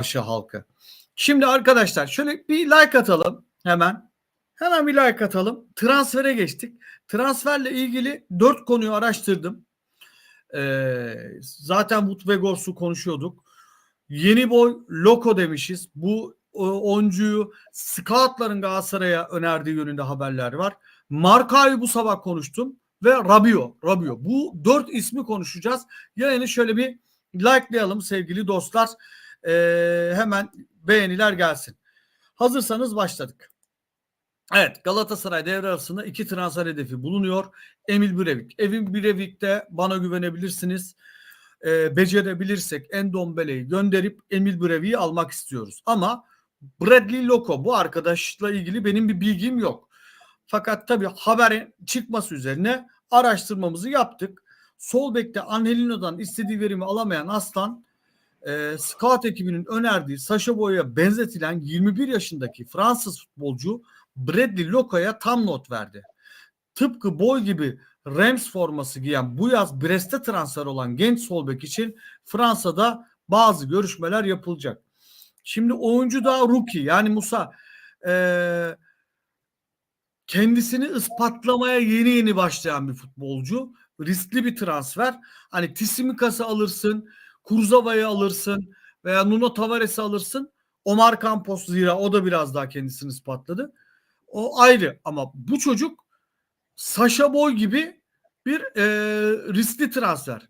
karşı halkı. Şimdi arkadaşlar şöyle bir like atalım hemen. Hemen bir like atalım. Transfere geçtik. Transferle ilgili dört konuyu araştırdım. Ee, zaten Wout Weghorst'u konuşuyorduk. Yeni boy Loko demişiz. Bu o, oyuncuyu scoutların Galatasaray'a önerdiği yönünde haberler var. Marka'yı bu sabah konuştum ve Rabio. Rabio. Bu dört ismi konuşacağız. Yayını şöyle bir likelayalım sevgili dostlar. Ee, hemen beğeniler gelsin. Hazırsanız başladık. Evet Galatasaray devre arasında iki transfer hedefi bulunuyor. Emil Brevik. Emil Brevik'te bana güvenebilirsiniz. Ee, becerebilirsek Endombele'yi gönderip Emil Brevik'i almak istiyoruz. Ama Bradley Loko bu arkadaşla ilgili benim bir bilgim yok. Fakat tabii haberin çıkması üzerine araştırmamızı yaptık. Sol bekte Angelino'dan istediği verimi alamayan Aslan e, scout ekibinin önerdiği Saşa Boy'a benzetilen 21 yaşındaki Fransız futbolcu Bradley Loko'ya tam not verdi. Tıpkı boy gibi Rams forması giyen bu yaz Brest'e transfer olan genç sol bek için Fransa'da bazı görüşmeler yapılacak. Şimdi oyuncu daha rookie yani Musa e, kendisini ispatlamaya yeni yeni başlayan bir futbolcu. Riskli bir transfer. Hani Tisimikas'ı alırsın, Kurzava'yı alırsın veya Nuno Tavares'i alırsın. Omar Campos zira o da biraz daha kendisini ispatladı. O ayrı ama bu çocuk Sasha Boy gibi bir e, riskli transfer.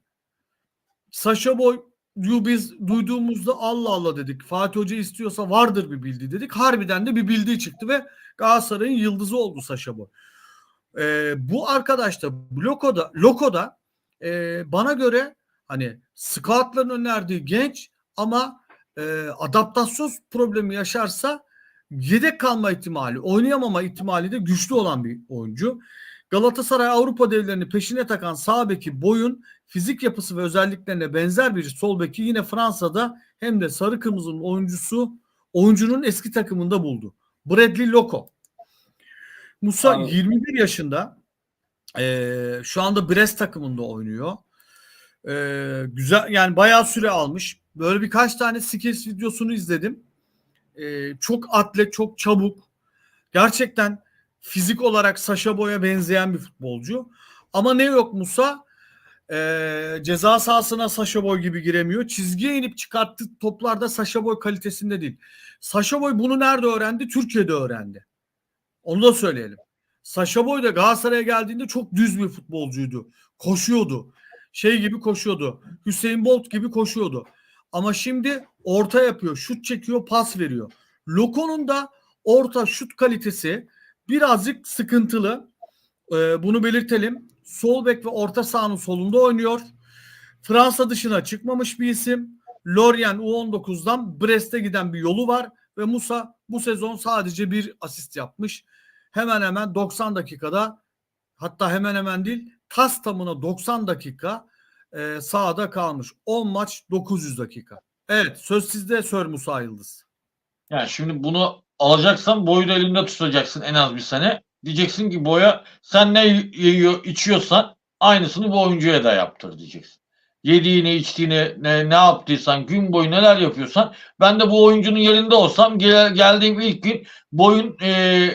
Sasha Boy biz duyduğumuzda Allah Allah dedik. Fatih Hoca istiyorsa vardır bir bildiği dedik. Harbiden de bir bildiği çıktı ve Galatasaray'ın yıldızı oldu Sasha Boy. E, bu arkadaş da Loko'da, Loko'da e, bana göre hani scoutların önerdiği genç ama e, adaptasyon problemi yaşarsa yedek kalma ihtimali, oynayamama ihtimali de güçlü olan bir oyuncu. Galatasaray Avrupa devlerini peşine takan sağ beki boyun fizik yapısı ve özelliklerine benzer bir sol beki yine Fransa'da hem de sarı kırmızının oyuncusu oyuncunun eski takımında buldu. Bradley Loko. Musa Anladım. 21 yaşında. E, şu anda Brest takımında oynuyor. E, güzel yani bayağı süre almış. Böyle birkaç tane skills videosunu izledim. E, çok atlet, çok çabuk. Gerçekten fizik olarak Saşa Boy'a benzeyen bir futbolcu. Ama ne yok Musa? Ee, ceza sahasına Saşa Boy gibi giremiyor. Çizgiye inip çıkarttığı toplarda Saşa Boy kalitesinde değil. Saşa Boy bunu nerede öğrendi? Türkiye'de öğrendi. Onu da söyleyelim. Saşa Boy da Galatasaray'a geldiğinde çok düz bir futbolcuydu. Koşuyordu. Şey gibi koşuyordu. Hüseyin Bolt gibi koşuyordu. Ama şimdi orta yapıyor, şut çekiyor, pas veriyor. Loko'nun da orta şut kalitesi birazcık sıkıntılı. Ee, bunu belirtelim. Sol bek ve orta sahanın solunda oynuyor. Fransa dışına çıkmamış bir isim. Lorient U19'dan Brest'e giden bir yolu var ve Musa bu sezon sadece bir asist yapmış. Hemen hemen 90 dakikada hatta hemen hemen değil tas tamına 90 dakika e, sahada kalmış. 10 maç 900 dakika. Evet söz sizde Sör Musa Yıldız. Yani şimdi bunu alacaksan boyu da elinde tutacaksın en az bir sene. Diyeceksin ki boya sen ne yiyor, içiyorsan aynısını bu oyuncuya da yaptır diyeceksin. Yediğini, içtiğini, ne, ne yaptıysan, gün boyu neler yapıyorsan ben de bu oyuncunun yerinde olsam gel, geldiğim ilk gün boyun e,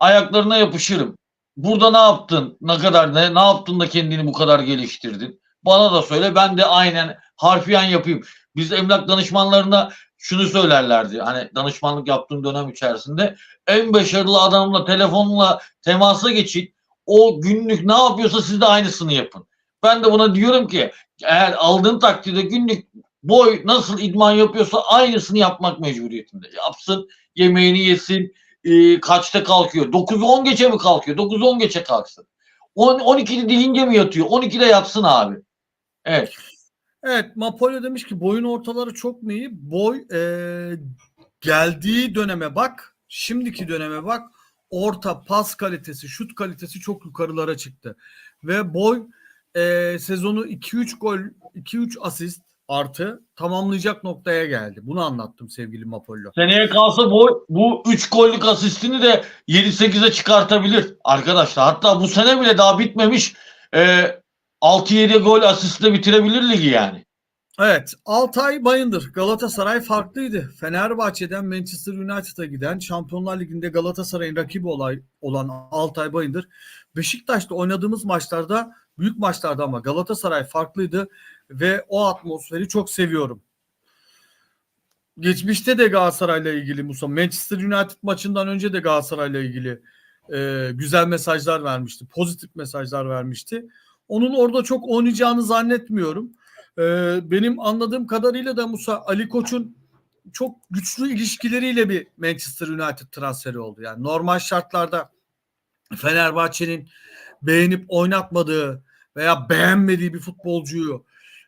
ayaklarına yapışırım. Burada ne yaptın? Ne kadar ne, ne yaptın da kendini bu kadar geliştirdin? Bana da söyle ben de aynen harfiyen yapayım. Biz emlak danışmanlarına şunu söylerlerdi. Hani danışmanlık yaptığım dönem içerisinde en başarılı adamla telefonla temasa geçin. O günlük ne yapıyorsa siz de aynısını yapın. Ben de buna diyorum ki eğer aldığın takdirde günlük boy nasıl idman yapıyorsa aynısını yapmak mecburiyetinde. Yapsın, yemeğini yesin, e, kaçta kalkıyor? 9-10 geçe mi kalkıyor? 9-10 geçe kalksın. 10 12'de deyince mi yatıyor? 12'de yatsın abi. Evet. Evet Mapolyo demiş ki boyun ortaları çok iyi? Boy e, geldiği döneme bak, şimdiki döneme bak. Orta pas kalitesi, şut kalitesi çok yukarılara çıktı. Ve boy e, sezonu 2-3 gol, 2-3 asist artı tamamlayacak noktaya geldi. Bunu anlattım sevgili Mapollo. Seneye kalsa bu, bu 3 gollük asistini de 7-8'e çıkartabilir arkadaşlar. Hatta bu sene bile daha bitmemiş. E, 6-7 gol asistle bitirebilir ligi yani. Evet, Altay Bayındır. Galatasaray farklıydı. Fenerbahçe'den Manchester United'a giden Şampiyonlar Ligi'nde Galatasaray'ın rakibi olay, olan Altay Bayındır. Beşiktaş'ta oynadığımız maçlarda, büyük maçlarda ama Galatasaray farklıydı ve o atmosferi çok seviyorum. Geçmişte de Galatasaray'la ilgili Musa, Manchester United maçından önce de Galatasaray'la ilgili e, güzel mesajlar vermişti. Pozitif mesajlar vermişti. Onun orada çok oynayacağını zannetmiyorum. Ee, benim anladığım kadarıyla da Musa Ali Koç'un çok güçlü ilişkileriyle bir Manchester United transferi oldu. Yani normal şartlarda Fenerbahçe'nin beğenip oynatmadığı veya beğenmediği bir futbolcuyu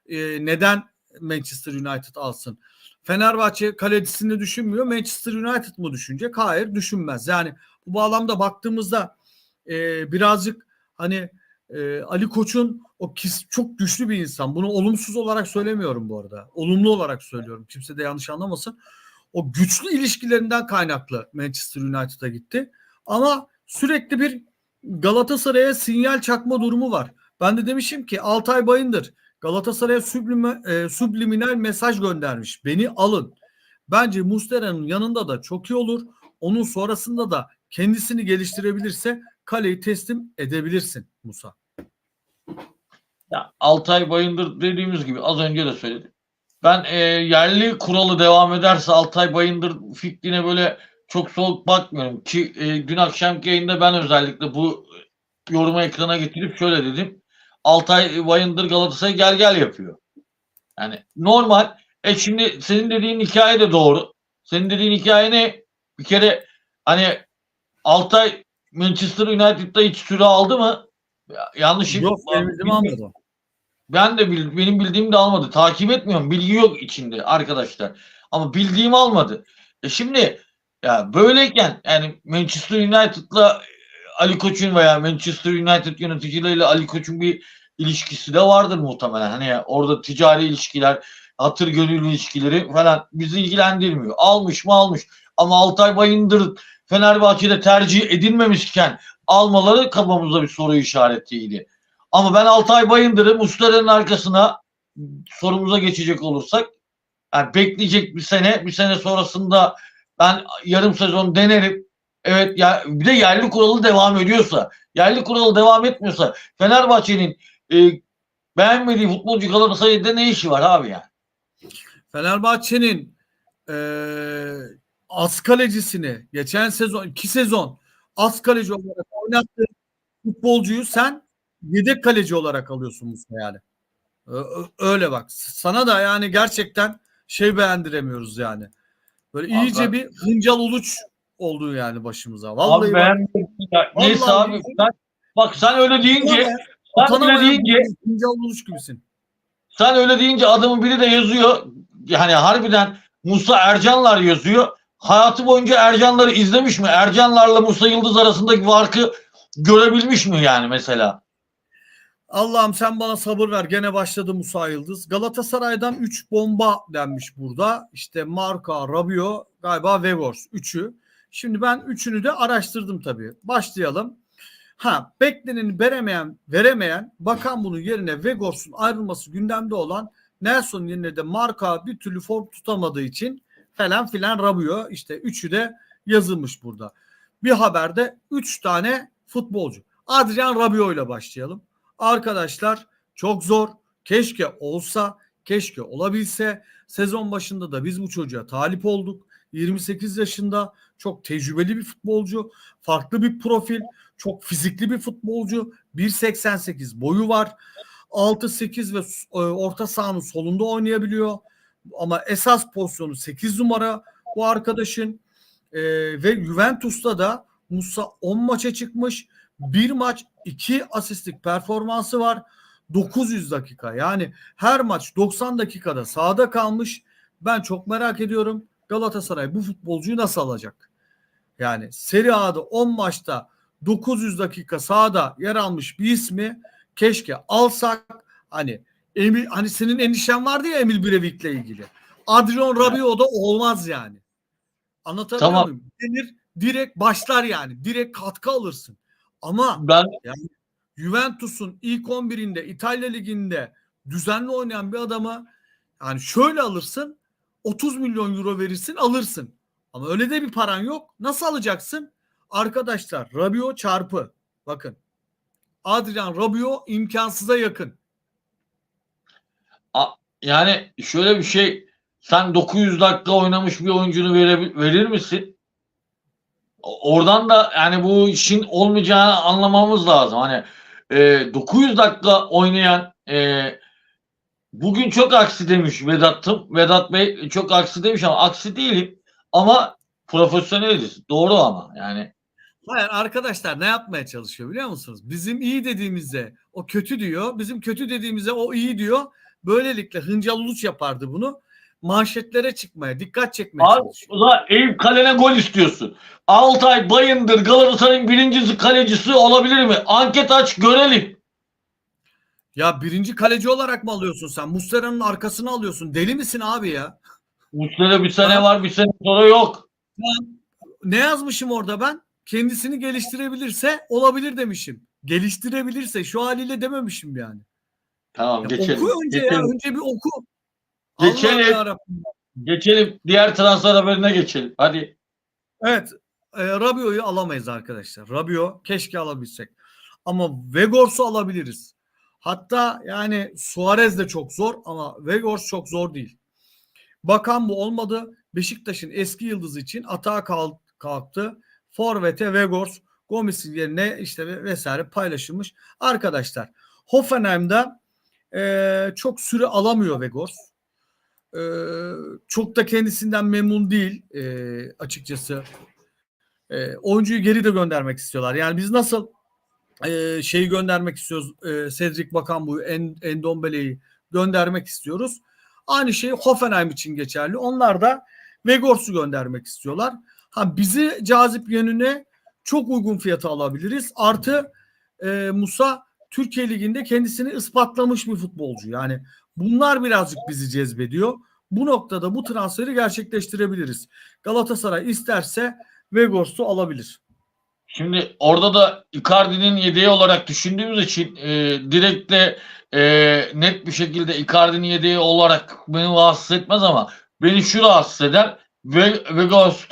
e, neden Manchester United alsın? Fenerbahçe kalecisini düşünmüyor. Manchester United mı düşünecek? Hayır düşünmez. Yani bu bağlamda baktığımızda e, birazcık hani e, Ali Koç'un o kis çok güçlü bir insan. Bunu olumsuz olarak söylemiyorum bu arada. Olumlu olarak söylüyorum. Kimse de yanlış anlamasın. O güçlü ilişkilerinden kaynaklı Manchester United'a gitti. Ama sürekli bir Galatasaray'a sinyal çakma durumu var. Ben de demişim ki Altay Bayındır Galatasaray'a sublime, e, subliminal mesaj göndermiş. Beni alın. Bence Mustera'nın yanında da çok iyi olur. Onun sonrasında da kendisini geliştirebilirse kaleyi teslim edebilirsin Musa. Ya, Altay Bayındır dediğimiz gibi az önce de söyledim. Ben e, yerli kuralı devam ederse Altay Bayındır fikrine böyle çok soğuk bakmıyorum ki e, dün akşamki yayında ben özellikle bu yorumu ekrana getirip şöyle dedim. Altay Bayındır Galatasaray gel gel yapıyor. Yani normal. E şimdi senin dediğin hikaye de doğru. Senin dediğin hikaye ne? Bir kere hani Altay Manchester United'da hiç süre aldı mı? Ya- Yanlış Yok benim almadı. ben de bil- benim bildiğim de almadı. Takip etmiyorum. Bilgi yok içinde arkadaşlar. Ama bildiğim almadı. E şimdi ya böyleyken yani Manchester United'la Ali Koç'un veya Manchester United yöneticileriyle Ali Koç'un bir ilişkisi de vardır muhtemelen. Hani orada ticari ilişkiler, hatır gönül ilişkileri falan bizi ilgilendirmiyor. Almış mı almış. Ama Altay Bayındır Fenerbahçe'de tercih edilmemişken almaları kafamızda bir soru işaretiydi. Ama ben Altay Bayındır'ı Muslera'nın arkasına sorumuza geçecek olursak yani bekleyecek bir sene, bir sene sonrasında ben yarım sezon denerim. Evet ya bir de yerli kuralı devam ediyorsa, yerli kuralı devam etmiyorsa Fenerbahçe'nin e, beğenmediği futbolcu Galatasaray'da ne işi var abi yani? Fenerbahçe'nin eee az kalecisini geçen sezon iki sezon az kaleci olarak oynattığı futbolcuyu sen yedek kaleci olarak alıyorsun Musa yani. Öyle bak. Sana da yani gerçekten şey beğendiremiyoruz yani. Böyle iyice ben- bir hıncal uluç oldu yani başımıza. Vallahi Abi bak, beğenmedim. Ya, Neyse Vallahi abi sen, bak sen öyle deyince sen öyle deyince uluç gibisin. Sen öyle deyince adamın biri de yazıyor. Yani harbiden Musa Ercanlar yazıyor. Hayatı boyunca Ercanları izlemiş mi? Ercanlarla Musa Yıldız arasındaki farkı görebilmiş mi yani mesela? Allah'ım sen bana sabır ver. Gene başladı Musa Yıldız. Galatasaray'dan 3 bomba denmiş burada. İşte Marka, Rabio, galiba Vegors. Üçü. Şimdi ben üçünü de araştırdım tabii. Başlayalım. Ha bekleneni veremeyen, veremeyen bakan bunun yerine Vegors'un ayrılması gündemde olan Nelson yerine de Marka bir türlü form tutamadığı için falan filan Rabio. İşte üçü de yazılmış burada. Bir haberde 3 tane futbolcu. Adrian Rabio ile başlayalım. Arkadaşlar çok zor. Keşke olsa, keşke olabilse. Sezon başında da biz bu çocuğa talip olduk. 28 yaşında çok tecrübeli bir futbolcu, farklı bir profil, çok fizikli bir futbolcu. 1.88 boyu var. 6-8 ve e, orta sahanın solunda oynayabiliyor. Ama esas pozisyonu 8 numara bu arkadaşın. E, ve Juventus'ta da Musa 10 maça çıkmış. Bir maç 2 asistlik performansı var. 900 dakika yani her maç 90 dakikada sahada kalmış. Ben çok merak ediyorum Galatasaray bu futbolcuyu nasıl alacak? Yani Serie A'da 10 maçta 900 dakika sahada yer almış bir ismi keşke alsak hani Emil hani senin endişen vardı ya Emil Brevik'le ilgili. Adrian Rabiot da olmaz yani. Anlatabiliyor Tamam. muyum? Denir direkt başlar yani. Direkt katkı alırsın. Ama Ben Juventus'un ilk 11'inde İtalya Ligi'nde düzenli oynayan bir adamı Yani şöyle alırsın 30 milyon euro verirsin alırsın. Ama öyle de bir paran yok. Nasıl alacaksın? Arkadaşlar Rabiot çarpı. Bakın. Adrian Rabiot imkansıza yakın. Yani şöyle bir şey sen 900 dakika oynamış bir oyuncunu vere, verir misin? Oradan da yani bu işin olmayacağını anlamamız lazım. Hani e, 900 dakika oynayan e, bugün çok aksi demiş Vedat'ım. Vedat Bey çok aksi demiş ama aksi değilim. Ama profesyoneliz. Doğru ama yani. Hayır arkadaşlar ne yapmaya çalışıyor biliyor musunuz? Bizim iyi dediğimize o kötü diyor. Bizim kötü dediğimize o iyi diyor. Böylelikle Hıncal Uluç yapardı bunu. Manşetlere çıkmaya, dikkat çekmeye Abi çalışıyor. zaman Eyüp Kale'ne gol istiyorsun. Altay Bayındır Galatasaray'ın birincisi kalecisi olabilir mi? Anket aç görelim. Ya birinci kaleci olarak mı alıyorsun sen? Muslera'nın arkasını alıyorsun. Deli misin abi ya? Muslera bir sene var bir sene sonra yok. Ne yazmışım orada ben? Kendisini geliştirebilirse olabilir demişim. Geliştirebilirse şu haliyle dememişim yani. Tamam Ya geçelim. oku önce ya. geçelim. Önce bir oku. Geçelim. Geçelim. Diğer transfer haberine geçelim. Hadi. Evet. E, Rabiot'u alamayız arkadaşlar. Rabiot keşke alabilsek. Ama Vegors'u alabiliriz. Hatta yani Suarez de çok zor ama Vegors çok zor değil. Bakan bu olmadı. Beşiktaş'ın eski yıldızı için atağa kal- kalktı. Forvet'e Vegors, Gomis'in yerine işte ve- vesaire paylaşılmış. Arkadaşlar Hoffenheim'da e, çok süre alamıyor Vegors. E, çok da kendisinden memnun değil e, açıkçası. E, oyuncuyu geri de göndermek istiyorlar. Yani biz nasıl e, şeyi göndermek istiyoruz. E, Cedric Bakambu'yu, en, Endombele'yi göndermek istiyoruz. Aynı şey Hoffenheim için geçerli. Onlar da Vegors'u göndermek istiyorlar. Ha bizi cazip yönüne çok uygun fiyata alabiliriz. Artı e, Musa Türkiye Ligi'nde kendisini ispatlamış bir futbolcu. Yani bunlar birazcık bizi cezbediyor. Bu noktada bu transferi gerçekleştirebiliriz. Galatasaray isterse Vegors'u alabilir. Şimdi orada da Icardi'nin yedeği olarak düşündüğümüz için e, direktle e, net bir şekilde Icardi'nin yedeği olarak beni rahatsız etmez ama beni şu rahatsız eder. Ve Vegas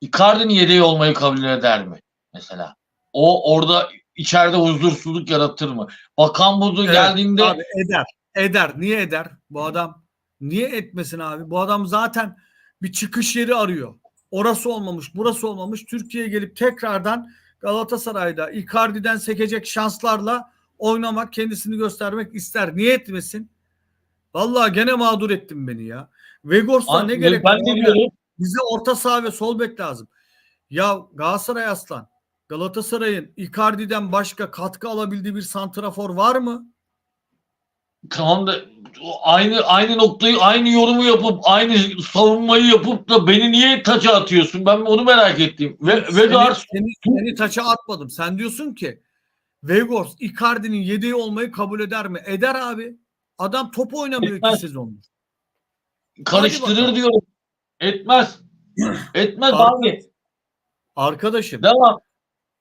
Icardi'nin yedeği olmayı kabul eder mi? Mesela. O orada içeride huzursuzluk yaratır mı? Bakan Budu Evet, geldiğinde Abi eder. Eder. Niye eder? Bu adam niye etmesin abi? Bu adam zaten bir çıkış yeri arıyor. Orası olmamış, burası olmamış. Türkiye'ye gelip tekrardan Galatasaray'da Icardi'den sekecek şanslarla oynamak, kendisini göstermek ister. Niye etmesin? Vallahi gene mağdur ettin beni ya. Vegors'a An- ne gerek ben var? diyorum? Bize orta saha ve sol bek lazım. Ya Galatasaray Aslan, Galatasaray'ın Icardi'den başka katkı alabildiği bir santrafor var mı? Tamam da aynı aynı noktayı aynı yorumu yapıp aynı savunmayı yapıp da beni niye taça atıyorsun? Ben onu merak ettim. Ve Seni, Vegas seni, seni taça atmadım. Sen diyorsun ki Vegors Icardi'nin yedeği olmayı kabul eder mi? Eder abi. Adam top oynamıyor iki Etmez. sezondur. karıştırır diyorum. Etmez. Etmez abi. Arkadaşım Devam.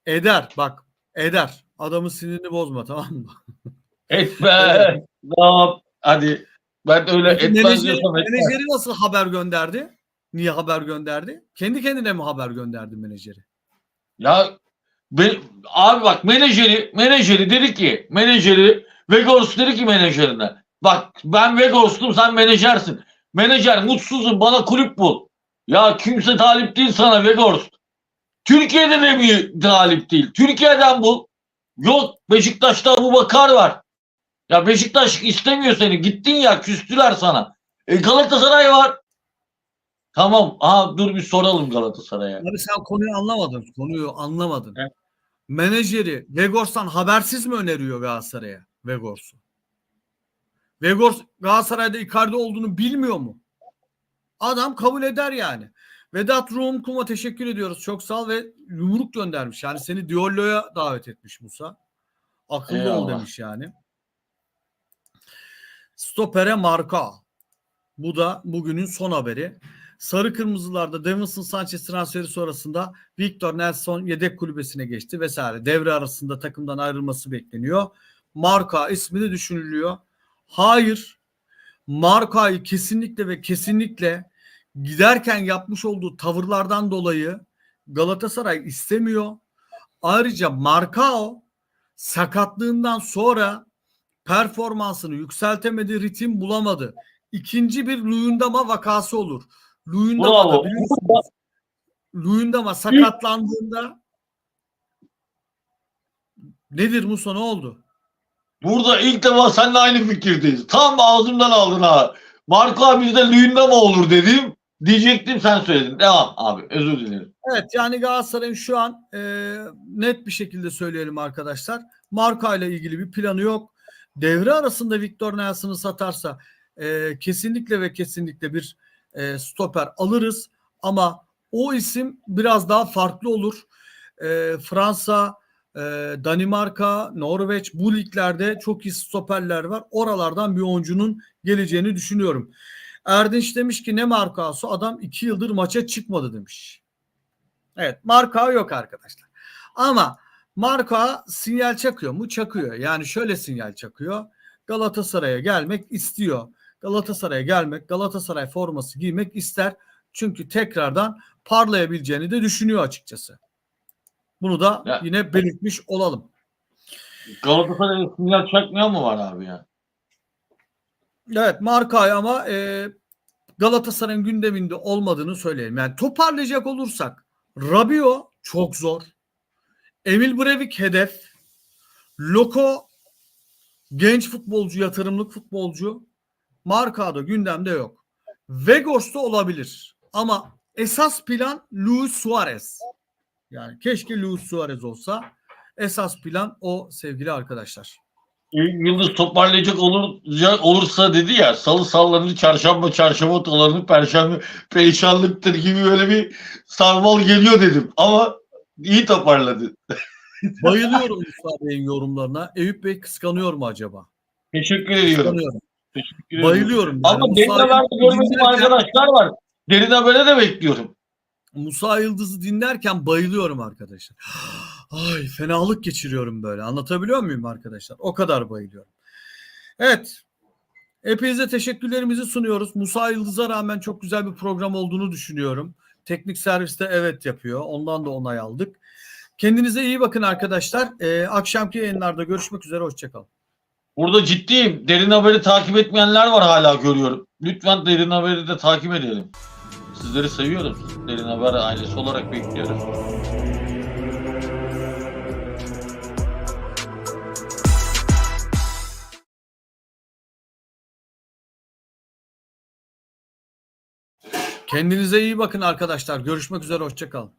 eder bak eder. Adamın sinirini bozma tamam mı? Etmez. Devam. Hadi. Ben öyle Peki etmez menajeri, diyorsam etmez. menajeri nasıl haber gönderdi? Niye haber gönderdi? Kendi kendine mi haber gönderdi menajeri? Ya be- abi bak menajeri menajeri dedi ki menajeri Vegors dedi ki menajerine bak ben Vegors'tum sen menajersin. Menajer mutsuzum bana kulüp bul. Ya kimse talip değil sana Vegors. Türkiye'de de mi talip değil? Türkiye'den bul. Yok Beşiktaş'ta bu bakar var. Ya Beşiktaş istemiyor seni. Gittin ya küstüler sana. E Galatasaray var. Tamam. Aha dur bir soralım Galatasaray'a. Abi sen konuyu anlamadın. Konuyu anlamadın. Evet. Menajeri Vegors'tan habersiz mi öneriyor Galatasaray'a Vegors'u? Vegors Galatasaray'da Icardi olduğunu bilmiyor mu? Adam kabul eder yani. Vedat Rum Kum'a teşekkür ediyoruz. Çok sağ ol ve yumruk göndermiş. Yani seni Diollo'ya davet etmiş Musa. Akıllı ol Eyvallah. demiş yani. Stopere marka. Bu da bugünün son haberi. Sarı Kırmızılarda Davinson Sanchez transferi sonrasında Victor Nelson yedek kulübesine geçti vesaire. Devre arasında takımdan ayrılması bekleniyor. Marka ismi de düşünülüyor. Hayır. Marka'yı kesinlikle ve kesinlikle giderken yapmış olduğu tavırlardan dolayı Galatasaray istemiyor. Ayrıca Markao sakatlığından sonra performansını yükseltemedi, ritim bulamadı. İkinci bir Luyendama vakası olur. Luyendama da biliyorsunuz Luyendama sakatlandığında nedir Musa ne oldu? Burada ilk defa seninle aynı fikirdeyiz. Tam ağzımdan aldın ha. Marco abi bizde Lüyünde mi olur dedim. Diyecektim sen söyledin. Devam abi özür dilerim. Evet yani Galatasaray'ın şu an e, net bir şekilde söyleyelim arkadaşlar. Marka ile ilgili bir planı yok. Devre arasında Victor Nelson'ı satarsa e, kesinlikle ve kesinlikle bir e, stoper alırız. Ama o isim biraz daha farklı olur. E, Fransa, e, Danimarka, Norveç bu liglerde çok iyi stoperler var. Oralardan bir oyuncunun geleceğini düşünüyorum. Erdinç demiş ki ne markası adam iki yıldır maça çıkmadı demiş. Evet marka yok arkadaşlar. Ama marka sinyal çakıyor mu? Çakıyor. Yani şöyle sinyal çakıyor. Galatasaray'a gelmek istiyor. Galatasaray'a gelmek, Galatasaray forması giymek ister. Çünkü tekrardan parlayabileceğini de düşünüyor açıkçası. Bunu da Ya. yine belirtmiş olalım. Galatasaray'ın sinyal çakmıyor mu var abi ya? Evet markayı ama e, Galatasaray'ın gündeminde olmadığını söyleyelim. Yani toparlayacak olursak Rabio çok zor. Emil Brevik hedef. Loko genç futbolcu, yatırımlık futbolcu. Markada gündemde yok. Vegos'ta olabilir. Ama esas plan Luis Suarez. Yani keşke Luis Suarez olsa. Esas plan o sevgili arkadaşlar. Yıldız toparlayacak olur, olursa dedi ya salı sallanır çarşamba çarşamba dolanır perşembe perişanlıktır gibi böyle bir sarmal geliyor dedim. Ama iyi toparladı. Bayılıyorum Musa Bey'in yorumlarına. Eyüp Bey kıskanıyor mu acaba? Teşekkür ediyorum. Teşekkür ediyorum. Bayılıyorum. yani. Ama derin Musa haberde görmediğim arkadaşlar var. Derin habere de bekliyorum. Musa Yıldız'ı dinlerken bayılıyorum arkadaşlar. Ay fenalık geçiriyorum böyle. Anlatabiliyor muyum arkadaşlar? O kadar bayılıyorum. Evet. Hepinize teşekkürlerimizi sunuyoruz. Musa Yıldız'a rağmen çok güzel bir program olduğunu düşünüyorum. Teknik serviste evet yapıyor. Ondan da onay aldık. Kendinize iyi bakın arkadaşlar. Ee, akşamki yayınlarda görüşmek üzere. Hoşçakalın. Burada ciddiyim. Derin haberi takip etmeyenler var hala görüyorum. Lütfen derin haberi de takip edelim. Sizleri seviyorum. Derin haber ailesi olarak bekliyorum. Kendinize iyi bakın arkadaşlar. Görüşmek üzere. Hoşçakalın.